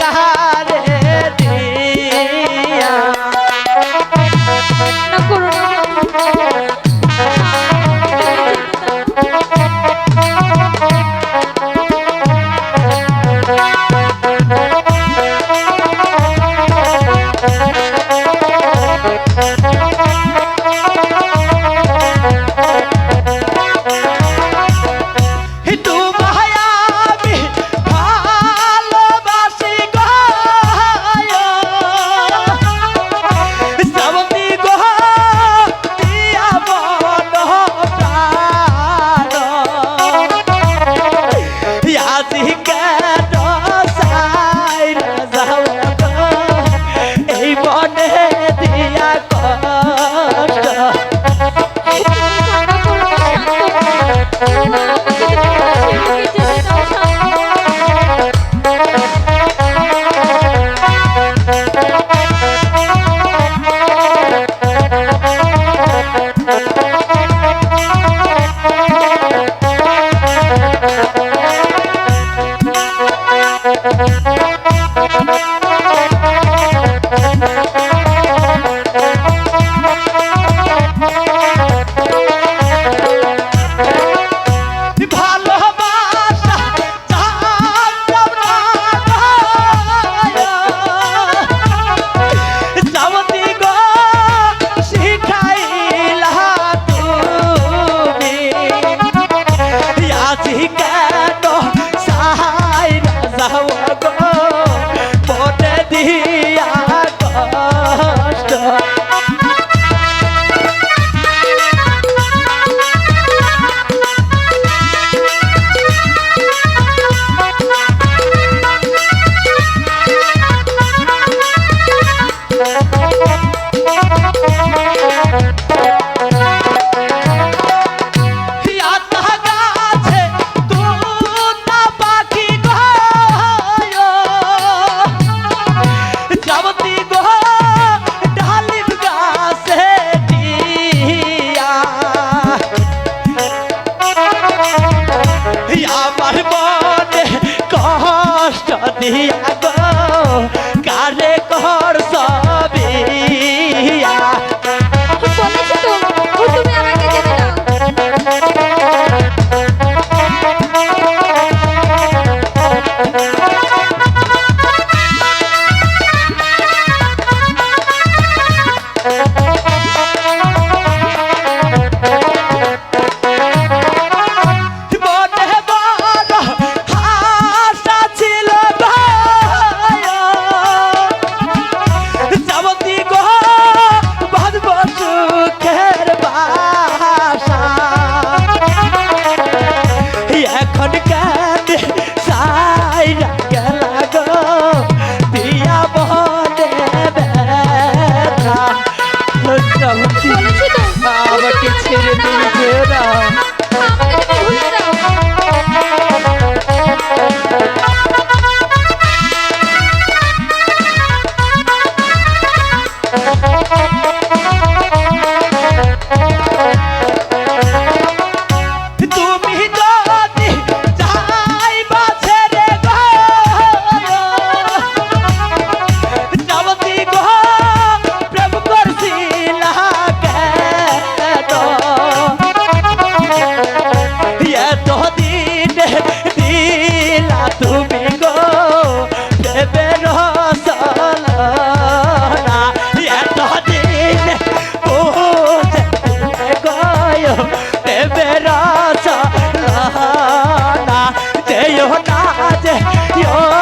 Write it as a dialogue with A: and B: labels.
A: থাকব
B: Thank you.
A: i don't আমার মনে কষ্ট দিয়া ঘুরে তুমি ফেরা Yo.